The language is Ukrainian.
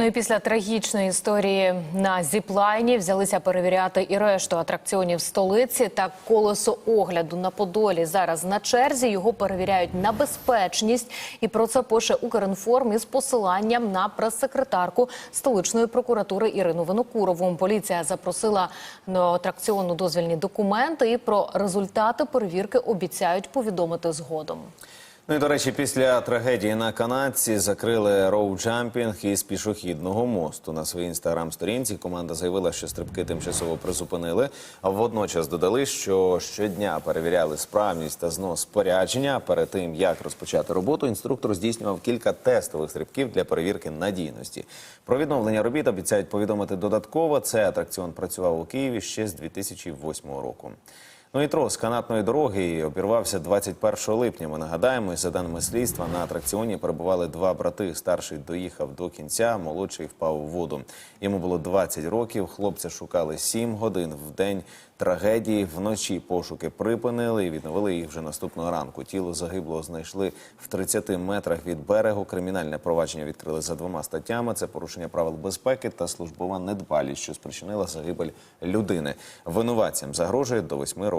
Ну і після трагічної історії на зіплайні взялися перевіряти і решту атракціонів столиці та колесо огляду на Подолі. Зараз на черзі його перевіряють на безпечність. І про це пише Укрінформ із посиланням на прес-секретарку столичної прокуратури Ірину Винокурову. Поліція запросила на атракціону дозвільні документи і про результати перевірки обіцяють повідомити згодом. Ну і до речі, після трагедії на канадці закрили роуджампінг із пішохідного мосту. На своїй інстаграм-сторінці команда заявила, що стрибки тимчасово призупинили. А водночас додали, що щодня перевіряли справність та знос спорядження. Перед тим як розпочати роботу, інструктор здійснював кілька тестових стрибків для перевірки надійності. Про відновлення робіт обіцяють повідомити додатково. Цей атракціон працював у Києві ще з 2008 року. Ну і трос канатної дороги обірвався 21 липня. Ми нагадаємо, за даними слідства, на атракціоні перебували два брати. Старший доїхав до кінця, молодший впав у воду. Йому було 20 років. Хлопця шукали 7 годин в день трагедії. Вночі пошуки припинили і відновили їх вже наступного ранку. Тіло загиблого знайшли в 30 метрах від берегу. Кримінальне провадження відкрили за двома статтями: це порушення правил безпеки та службова недбалість, що спричинила загибель людини. Винуватцям загрожує до 8